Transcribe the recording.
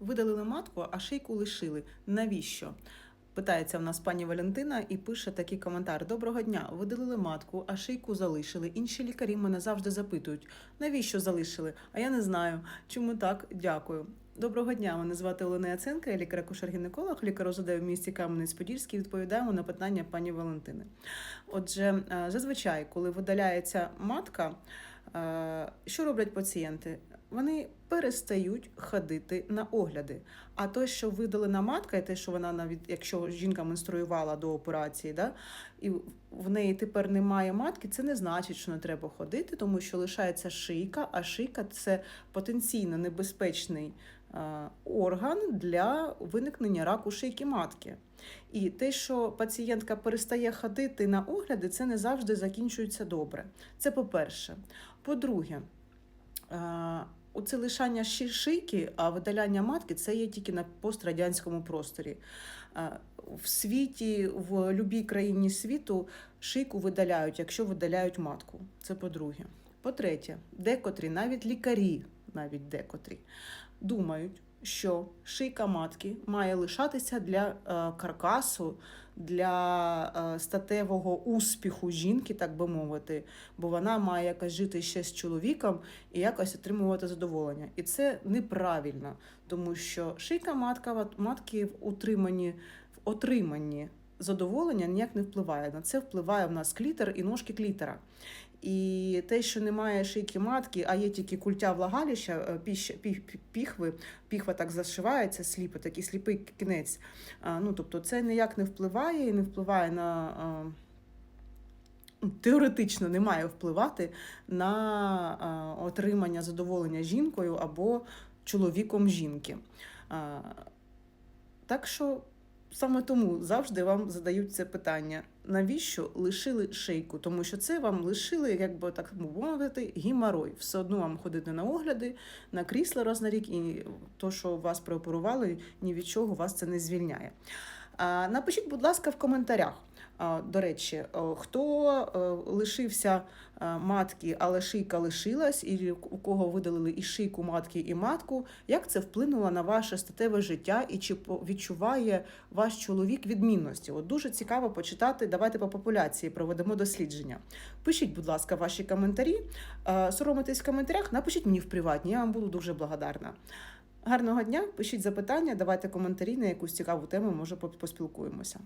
Видалили матку, а шийку лишили. Навіщо? Питається в нас пані Валентина і пише такий коментар: Доброго дня! Видалили матку, а шийку залишили. Інші лікарі мене завжди запитують, навіщо залишили? А я не знаю. Чому так? Дякую. Доброго дня, мене звати Олена Яценка, я лікар-акушер-гінеколог, лікар ОЗД в місті Кам'янець-Подільський. Відповідаємо на питання пані Валентини. Отже, е, зазвичай, коли видаляється матка, е, що роблять пацієнти? Вони перестають ходити на огляди. А те, що видалена матка, і те, що вона навіть, якщо жінка менструювала до операції, да, і в неї тепер немає матки, це не значить, що не треба ходити, тому що лишається шийка, а шийка це потенційно небезпечний е, орган для виникнення раку шийки матки. І те, що пацієнтка перестає ходити на огляди, це не завжди закінчується добре. Це по-перше. По-друге, е, Оце лишання шийки, а видаляння матки це є тільки на пострадянському просторі. В світі, в будь-якій країні світу шийку видаляють, якщо видаляють матку. Це по-друге. По-третє, декотрі, навіть лікарі, навіть декотрі, думають, що шийка матки має лишатися для е, каркасу, для е, статевого успіху жінки, так би мовити, бо вона має якось жити ще з чоловіком і якось отримувати задоволення. І це неправильно, тому що шийка матка, матки в утриманні, в отриманні задоволення ніяк не впливає. На це впливає в нас клітер і ножки клітера. І те, що немає шийки матки, а є тільки культя влагалища, е, піхви, піхва так зашивається, сліпи, такий сліпий кінець. Ну, тобто це ніяк не впливає і не впливає на. ну, Теоретично не має впливати на отримання задоволення жінкою або чоловіком жінки. Так що саме тому завжди вам задають це питання: навіщо лишили шийку? Тому що це вам лишили, як би так мовити, гімарой. Все одно вам ходити на огляди, на крісла раз на рік, і то, що вас прооперували, ні від чого вас це не звільняє. Напишіть, будь ласка, в коментарях. До речі, хто е, лишився е, матки, але шийка лишилась, і у кого видалили і шийку матки, і матку, як це вплинуло на ваше статеве життя, і чи відчуває ваш чоловік відмінності? От дуже цікаво почитати. Давайте по популяції проведемо дослідження. Пишіть, будь ласка, ваші коментарі. Е, Соромитесь в коментарях, напишіть мені в приватні, я вам буду дуже благодарна. Гарного дня, пишіть запитання, давайте коментарі на якусь цікаву тему, може поспілкуємося.